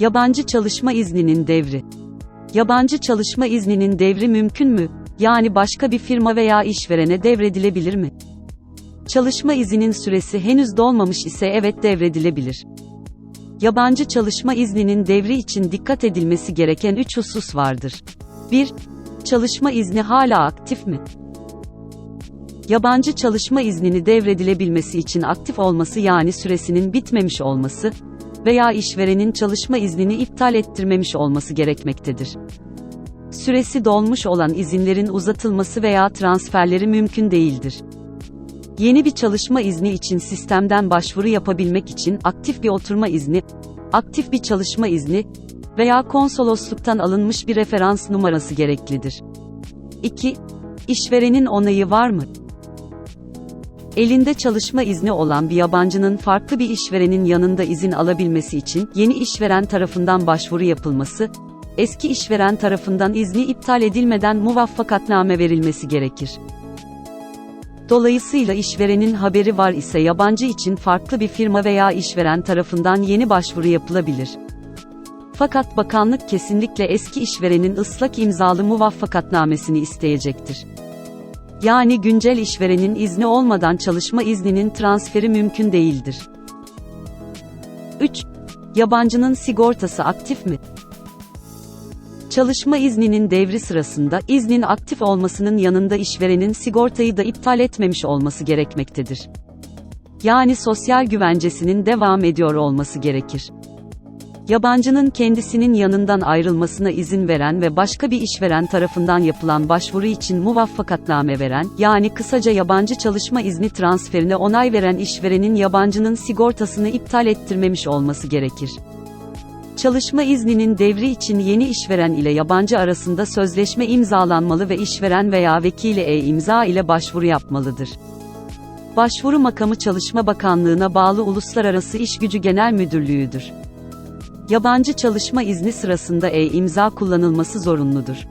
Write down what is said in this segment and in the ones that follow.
Yabancı çalışma izninin devri. Yabancı çalışma izninin devri mümkün mü? Yani başka bir firma veya işverene devredilebilir mi? Çalışma izinin süresi henüz dolmamış ise evet devredilebilir. Yabancı çalışma izninin devri için dikkat edilmesi gereken 3 husus vardır. 1. Çalışma izni hala aktif mi? Yabancı çalışma iznini devredilebilmesi için aktif olması yani süresinin bitmemiş olması veya işverenin çalışma iznini iptal ettirmemiş olması gerekmektedir. Süresi dolmuş olan izinlerin uzatılması veya transferleri mümkün değildir. Yeni bir çalışma izni için sistemden başvuru yapabilmek için aktif bir oturma izni, aktif bir çalışma izni veya konsolosluktan alınmış bir referans numarası gereklidir. 2. İşverenin onayı var mı? Elinde çalışma izni olan bir yabancının farklı bir işverenin yanında izin alabilmesi için yeni işveren tarafından başvuru yapılması, eski işveren tarafından izni iptal edilmeden muvaffakatname verilmesi gerekir. Dolayısıyla işverenin haberi var ise yabancı için farklı bir firma veya işveren tarafından yeni başvuru yapılabilir. Fakat bakanlık kesinlikle eski işverenin ıslak imzalı muvaffakatnamesini isteyecektir. Yani güncel işverenin izni olmadan çalışma izninin transferi mümkün değildir. 3. Yabancının sigortası aktif mi? Çalışma izninin devri sırasında iznin aktif olmasının yanında işverenin sigortayı da iptal etmemiş olması gerekmektedir. Yani sosyal güvencesinin devam ediyor olması gerekir. Yabancının kendisinin yanından ayrılmasına izin veren ve başka bir işveren tarafından yapılan başvuru için muvaffakatname veren, yani kısaca yabancı çalışma izni transferine onay veren işverenin yabancının sigortasını iptal ettirmemiş olması gerekir. Çalışma izninin devri için yeni işveren ile yabancı arasında sözleşme imzalanmalı ve işveren veya vekili e-imza ile başvuru yapmalıdır. Başvuru makamı Çalışma Bakanlığı'na bağlı Uluslararası İşgücü Genel Müdürlüğü'dür. Yabancı çalışma izni sırasında e-imza kullanılması zorunludur.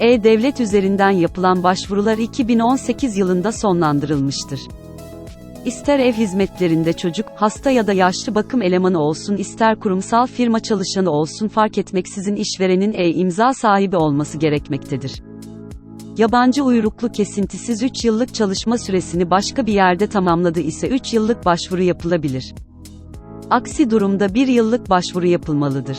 E-Devlet üzerinden yapılan başvurular 2018 yılında sonlandırılmıştır. İster ev hizmetlerinde çocuk, hasta ya da yaşlı bakım elemanı olsun ister kurumsal firma çalışanı olsun fark etmeksizin işverenin e-imza sahibi olması gerekmektedir. Yabancı uyruklu kesintisiz 3 yıllık çalışma süresini başka bir yerde tamamladı ise 3 yıllık başvuru yapılabilir. Aksi durumda 1 yıllık başvuru yapılmalıdır.